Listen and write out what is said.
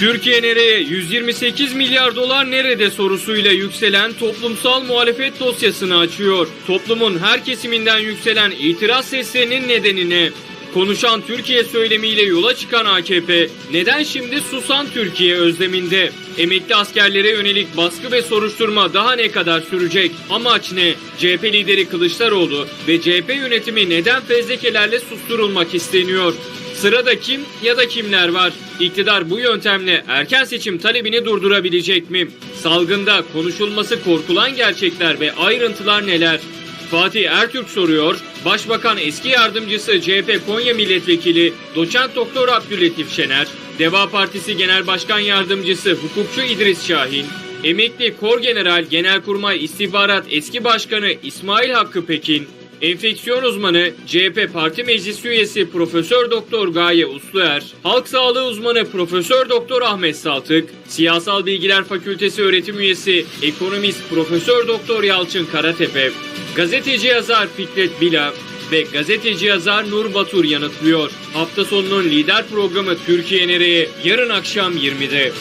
Türkiye nereye? 128 milyar dolar nerede sorusuyla yükselen toplumsal muhalefet dosyasını açıyor. Toplumun her kesiminden yükselen itiraz seslerinin nedeni ne? Konuşan Türkiye söylemiyle yola çıkan AKP neden şimdi susan Türkiye özleminde? Emekli askerlere yönelik baskı ve soruşturma daha ne kadar sürecek? Amaç ne? CHP lideri Kılıçdaroğlu ve CHP yönetimi neden fezlekelerle susturulmak isteniyor? Sırada kim ya da kimler var? İktidar bu yöntemle erken seçim talebini durdurabilecek mi? Salgında konuşulması korkulan gerçekler ve ayrıntılar neler? Fatih Ertürk soruyor. Başbakan eski yardımcısı CHP Konya Milletvekili Doçent Doktor Abdülletif Şener, Deva Partisi Genel Başkan Yardımcısı hukukçu İdris Şahin, Emekli Kor General Genelkurmay İstihbarat Eski Başkanı İsmail Hakkı Pekin, Enfeksiyon uzmanı CHP Parti Meclis Üyesi Profesör Doktor Gaye Usluer, Halk Sağlığı uzmanı Profesör Doktor Ahmet Saltık, Siyasal Bilgiler Fakültesi öğretim üyesi Ekonomist Profesör Doktor Yalçın Karatepe, gazeteci yazar Fikret Bila ve gazeteci yazar Nur Batur yanıtlıyor. Hafta sonunun lider programı Türkiye Nereye yarın akşam 20'de.